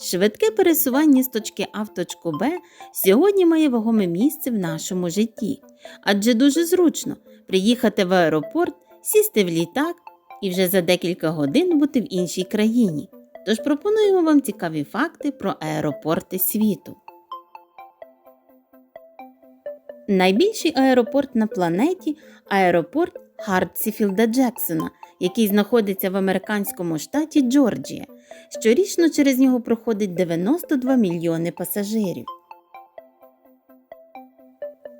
Швидке пересування з точки А в точку Б сьогодні має вагоме місце в нашому житті, адже дуже зручно приїхати в аеропорт, сісти в літак і вже за декілька годин бути в іншій країні. Тож пропонуємо вам цікаві факти про аеропорти світу. Найбільший аеропорт на планеті аеропорт Хартсіфілда Джексона, який знаходиться в американському штаті Джорджія. Щорічно через нього проходить 92 мільйони пасажирів.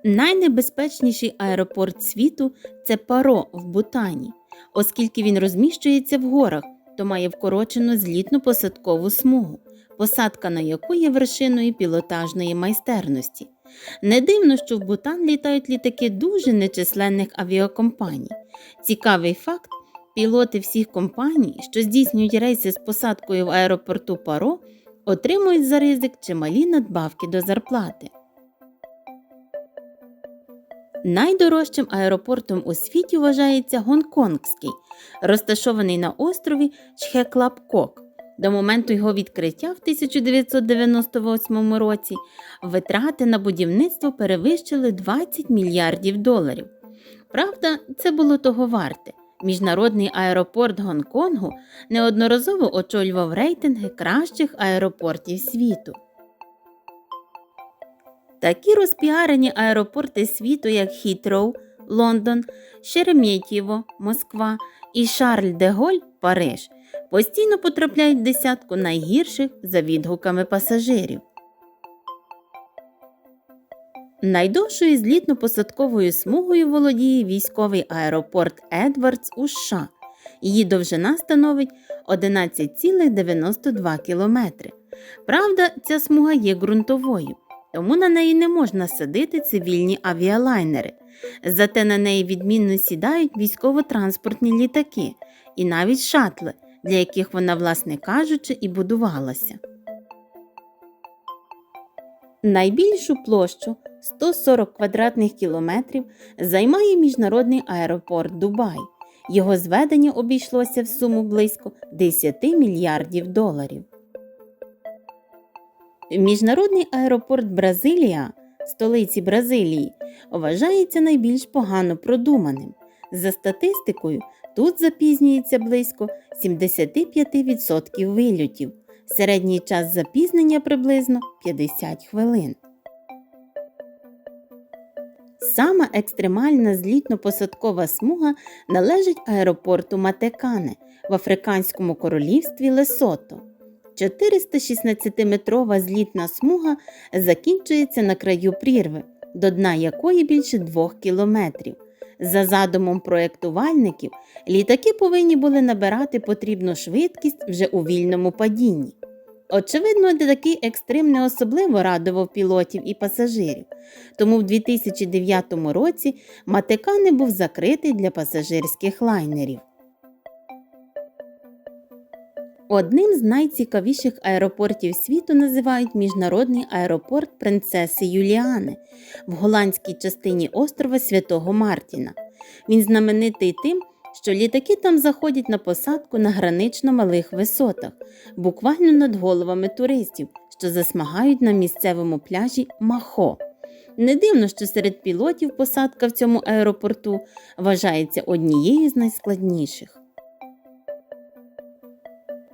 Найнебезпечніший аеропорт світу це Паро в Бутані, оскільки він розміщується в горах, то має вкорочену злітну посадкову смугу, посадка на яку є вершиною пілотажної майстерності. Не дивно, що в Бутан літають літаки дуже нечисленних авіакомпаній. Цікавий факт: пілоти всіх компаній, що здійснюють рейси з посадкою в аеропорту Паро, отримують за ризик чималі надбавки до зарплати. Найдорожчим аеропортом у світі вважається Гонконгський, розташований на острові Чхеклапкок. До моменту його відкриття в 1998 році витрати на будівництво перевищили 20 мільярдів доларів. Правда, це було того варте. Міжнародний аеропорт Гонконгу неодноразово очолював рейтинги кращих аеропортів світу. Такі розпіарені аеропорти світу, як Хітроу, Лондон, Шереметьєво, Москва і Шарль де Голь, Париж, постійно потрапляють в десятку найгірших за відгуками пасажирів. Найдовшою злітно-посадковою смугою володіє військовий аеропорт Едвардс у США. Її довжина становить 11,92 кілометри. Правда, ця смуга є ґрунтовою, тому на неї не можна садити цивільні авіалайнери. Зате на неї відмінно сідають військово-транспортні літаки і навіть шатли, для яких вона, власне кажучи, і будувалася. Найбільшу площу 140 квадратних кілометрів займає міжнародний аеропорт Дубай. Його зведення обійшлося в суму близько 10 мільярдів доларів. Міжнародний аеропорт Бразилія, столиці Бразилії, вважається найбільш погано продуманим. За статистикою, тут запізнюється близько 75% вильотів. Середній час запізнення приблизно 50 хвилин. Сама екстремальна злітно-посадкова смуга належить аеропорту Матекане в Африканському королівстві Лесото. 416-метрова злітна смуга закінчується на краю прірви, до дна якої більше 2 кілометрів. За задумом проєктувальників, літаки повинні були набирати потрібну швидкість вже у вільному падінні. Очевидно, такий екстрим не особливо радував пілотів і пасажирів, тому в 2009 році Матекане був закритий для пасажирських лайнерів. Одним з найцікавіших аеропортів світу називають міжнародний аеропорт принцеси Юліани в голландській частині острова Святого Мартіна. Він знаменитий тим, що літаки там заходять на посадку на гранично малих висотах, буквально над головами туристів, що засмагають на місцевому пляжі Махо. Не дивно, що серед пілотів посадка в цьому аеропорту вважається однією з найскладніших.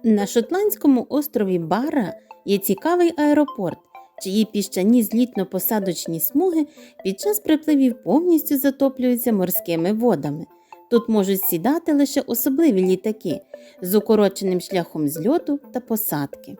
На шотландському острові Бара є цікавий аеропорт, чиї піщані злітно-посадочні смуги під час припливів повністю затоплюються морськими водами. Тут можуть сідати лише особливі літаки з укороченим шляхом зльоту та посадки.